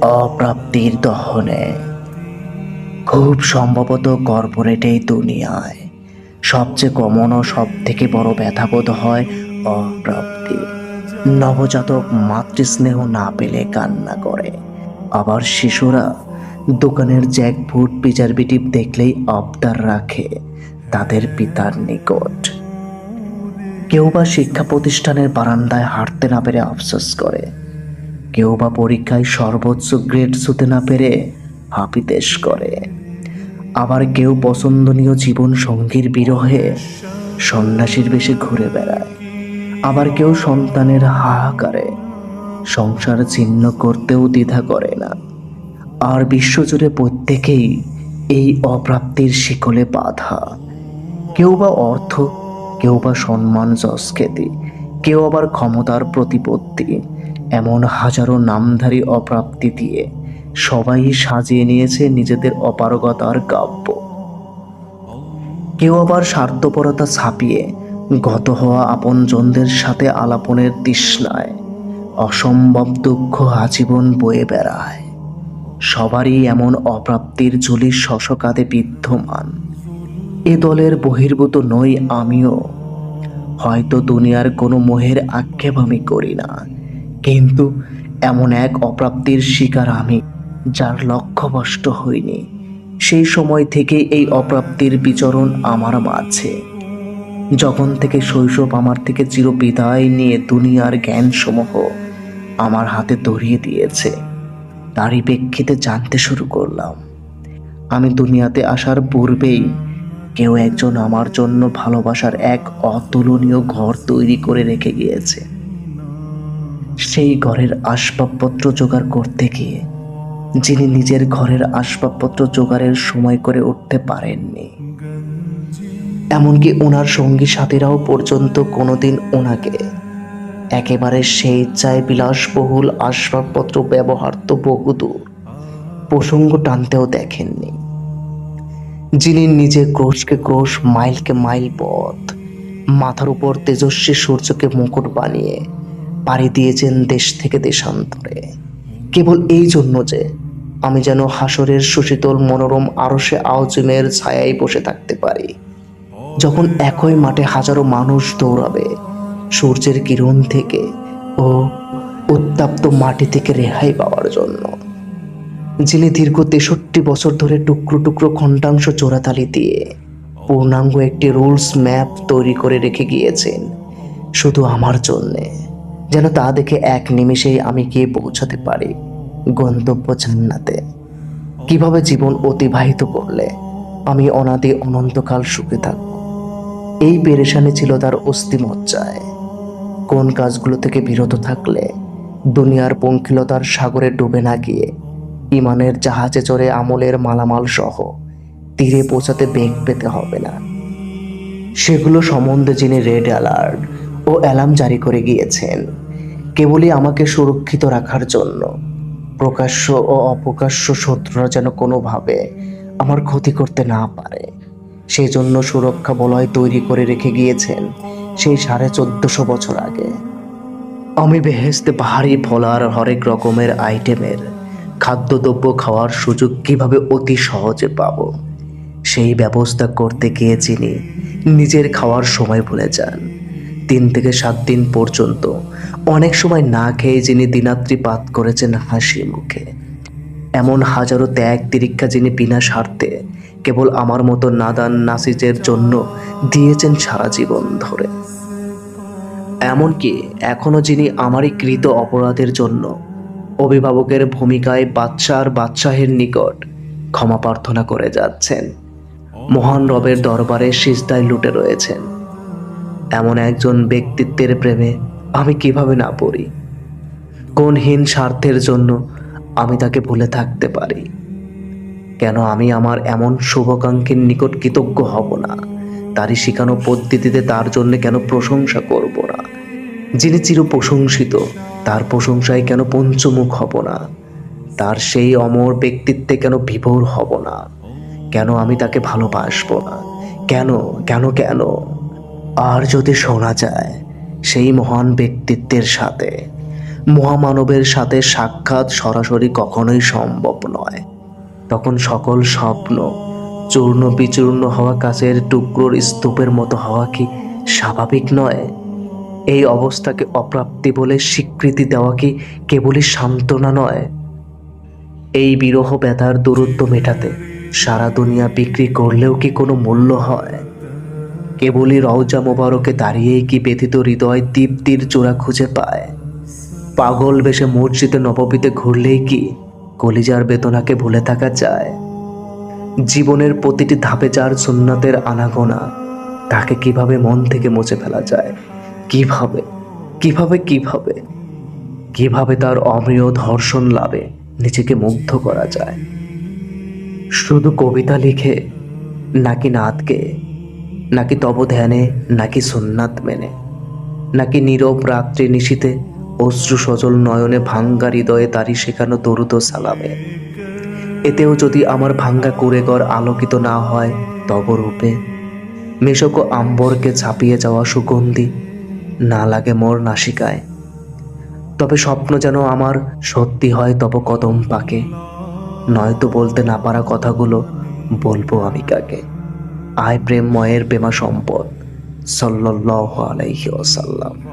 অপ্রাপ্তির দহনে। খুব সম্ভবত কর্পোরেট এই দুনিয়ায় সবচেয়ে কমন ও সব থেকে বড় ব্যথাবোধ হয় অপ্রাপ্তি। নবজাতক মাতৃস্নেহ না পেলে কান্না করে। আবার শিশুরা দোকানের জ্যাক জ্যাকফুট প্রিজারভেটিভ দেখলেই আবদার রাখে তাদের পিতার নিকট। কেউ বা শিক্ষা প্রতিষ্ঠানের বারান্দায় হাঁটতে না পেরে আফসোস করে। কেউ বা পরীক্ষায় সর্বোচ্চ গ্রেড ছুতে না পেরে হাপিদেশ করে। আবার কেউ পছন্দনীয় জীবন সঙ্গীর বিরহে সন্ন্যাসীর বেশে ঘুরে বেড়ায়। আবার কেউ সন্তানের হাহাকারে সংসার ছিন্ন করতেও দ্বিধা করে না। আর বিশ্বজুড়ে প্রত্যেকেই এই অপ্রাপ্তির শিকলে বাধা। কেউ বা অর্থ, কেউ বা সম্মান যশখ্যাতি কেউ আবার ক্ষমতার প্রতিপত্তি। এমন হাজারো নামধারী অপ্রাপ্তি দিয়ে সবাই সাজিয়ে নিয়েছে নিজেদের অপারগতার কাব্য। কেউ আবার স্বার্থপরতা ছাপিয়ে গত হওয়া আপনজনদের সাথে আলাপনের তৃষ্ণায় অসম্ভব দুঃখ আজীবন বয়ে বেড়ায়। সবারই এমন অপ্রাপ্তির ঝুলি শশকাতে বিদ্যমান। এ দলের বহির্ভূত নই আমিও। হয়তো দুনিয়ার কোনো মোহের আক্ষেপ আমি করি না। কিন্তু এমন এক অপ্রাপ্তির শিকার আমি, যার লক্ষ্যভ্রষ্ট হইনি। সেই সময় থেকে এই অপ্রাপ্তির বিচরণ আমার মাঝে। যখন থেকে শৈশব আমার থেকে চিরবিদায় নিয়ে দুনিয়ার জ্ঞানসমূহ আমার হাতে ধরিয়ে দিয়েছে, তারই প্রেক্ষিতে জানতে শুরু করলাম। আমি দুনিয়াতে আসার পূর্বেই কেউ একজন আমার জন্য ভালোবাসার এক অতুলনীয় ঘর তৈরি করে রেখে গিয়েছে। সেই ঘরের আসবাবপত্র জোগাড় করতে গিয়ে, যিনি নিজের ঘরের আসবাবপত্র জোগাড়ের সময় করে উঠতে পারেননি। এমনকি ওনার সঙ্গী সাথীরাও পর্যন্ত কোনোদিন ওনাকে একেবারে সেই স্বেচ্ছায় বিলাসবহুল আসবাবপত্র ব্যবহার তো বহুদূর প্রসঙ্গ টানতেও দেখেননি। যিনি নিজে ক্রোশকে ক্রোশ মাইলকে মাইল পথ মাথার উপর তেজস্বী সূর্যকে মুকুট বানিয়ে পাড়ি দিয়েছেন দেশ থেকে দেশান্তরে। কেবল এই জন্য যে আমি যেন হাসরের সুশীতল মনোরম আরশে আওজিমের ছায়ায় বসে থাকতে পারি। যখন একই মাঠে হাজারো মানুষ দৌড়াবে, সূর্যের কিরণ থেকে ও উত্তাপ্ত মাটি থেকে রেহাই পাওয়ার জন্য। যিনি দীর্ঘ তেষট্টি বছর ধরে টুকরো টুকরো খণ্ডাংশ চোরাতালি দিয়ে পূর্ণাঙ্গ একটি রুলস ম্যাপ তৈরি করে রেখে গিয়েছেন, শুধু আমার জন্যে। যেন তা দেখে এক নিমেষেই আমি গিয়ে পৌঁছাতে পারি। গন্তব্য জান্নাতে। কীভাবে জীবন অতিবাহিত করলে আমি অনাদি অনন্তকাল সুখে থাকব? এই পেরেশানি ছিল তার অস্থিমজ্জায়। কোন কাজগুলো থেকে বিরত থাকলে দুনিয়ার পঙ্কিলতার সাগরে ডুবে না গিয়ে ইমানের জাহাজে চড়ে আমলের মালামাল সহ তীরে পৌঁছাতে বেগ পেতে হবে না। সেগুলো সম্বন্ধে যিনি রেড অ্যালার্ট ও অ্যালার্ম জারি করে গিয়েছেন। কেবলই আমাকে সুরক্ষিত রাখার জন্য। প্রকাশ্য ও অপ্রকাশ্য শত্রুরা যেন কোনোভাবে আমার ক্ষতি করতে না পারে। সেই জন্য সুরক্ষা বলয় তৈরি করে রেখে গিয়েছেন সেই সাড়ে চোদ্দশো বছর আগে। আমি বেহেস্তে পাহাড়ি ফলার হরেক রকমের আইটেমের খাদ্যদ্রব্য খাওয়ার সুযোগ কীভাবে অতি সহজে পাবো, সেই ব্যবস্থা করতে গিয়ে যিনি নিজের খাওয়ার সময় ভুলে যান। তিন থেকে সাত দিন পর্যন্ত। অনেক সময় না খেয়ে যিনি দিনাত্রিপাত করেছেন হাসি মুখে। এমন হাজারো ত্যাগ তিরিক্ষা যিনি বিনা স্বার্থে কেবল আমার মতো নাদান নাসিজের জন্য দিয়েছেন সারা জীবন ধরে। এমনকি এখনও যিনি আমারই কৃত অপরাধের জন্য অভিভাবকের ভূমিকায় বাচ্চা আর বাচ্চাহের নিকট ক্ষমা প্রার্থনা করে যাচ্ছেন। মহান রবের দরবারে সিজদায় লুটে রয়েছেন। এমন একজন ব্যক্তিত্বের প্রেমে আমি কীভাবে না পড়ি? কোন হীন স্বার্থের জন্য আমি তাকে ভুলে থাকতে পারি? কেন আমি আমার এমন শুভকাঙ্ক্ষীর নিকট কৃতজ্ঞ হব না? তারই শিখানো পদ্ধতিতে তার জন্য কেন প্রশংসা করব না? যিনি চির প্রশংসিত তার প্রশংসায় কেন পঞ্চমুখ হব না? তার সেই অমর ব্যক্তিত্বে কেন বিভোর হব না? কেন আমি তাকে ভালোবাসবো না? কেন কেন কেন? আর যদি শোনা যায়, সেই মহান ব্যক্তিত্বের সাথে, মহামানবের সাথে সাক্ষাৎ সরাসরি কখনোই সম্ভব নয়। তখন সকল স্বপ্ন, চূর্ণ বিচূর্ণ হওয়া কাছের টুকরোর স্তূপের মতো হওয়া কি স্বাভাবিক নয়? এই অবস্থাকে অপ্রাপ্তি বলে স্বীকৃতি দেওয়া কি কেবলই সান্ত্বনা নয়? এই বিরহ ব্যথার দূরত্ব মেটাতে সারা দুনিয়া বিক্রি করলেও কি কোনো মূল্য হয়? কেবলই রওজা মোবারকে দাঁড়িয়েই কি ব্যথিত হৃদয় দীপ্তির চূড়া খুঁজে পায়? পাগল বেশে মসজিদে নববীতে ঘুরলেই কি কলিজার বেদনাকে ভুলে থাকা যায়? জীবনের প্রতিটি ধাপে যার সুন্নাতের আনাগোনা, তাকে কীভাবে মন থেকে মুছে ফেলা যায়? কীভাবে? কীভাবে? কীভাবে? কীভাবে তার অমৃয় ধর্ষণ লাভে নিজেকে মুগ্ধ করা যায়? শুধু কবিতা লিখে নাকি নাত গেয়ে নাকি তব ধ্যানে নাকি সুন্নাত মেনে, নাকি নীরব রাত্রি নিশীতে অশ্রু সজল নয়নে ভাঙ্গা হৃদয়ে তারি শেখানো দরুদ সালামে। এতেও যদি আমার ভাঙ্গা কুড়েঘর আলোকিত না হয়, তব রূপে মেশক আম্বরকে ছাপিয়ে যাওয়া সুগন্ধি না লাগে মোর নাসিকায়। তবে স্বপ্ন যেন আমার সত্যি হয় তব কদম পাকে। নয়তো বলতে না পারা কথাগুলো বলব আমি কাকে। আয় প্রেমময়ের প্রেমা সম্পদ সাল্লাহ আলাইহি ওয়াসাল্লাম।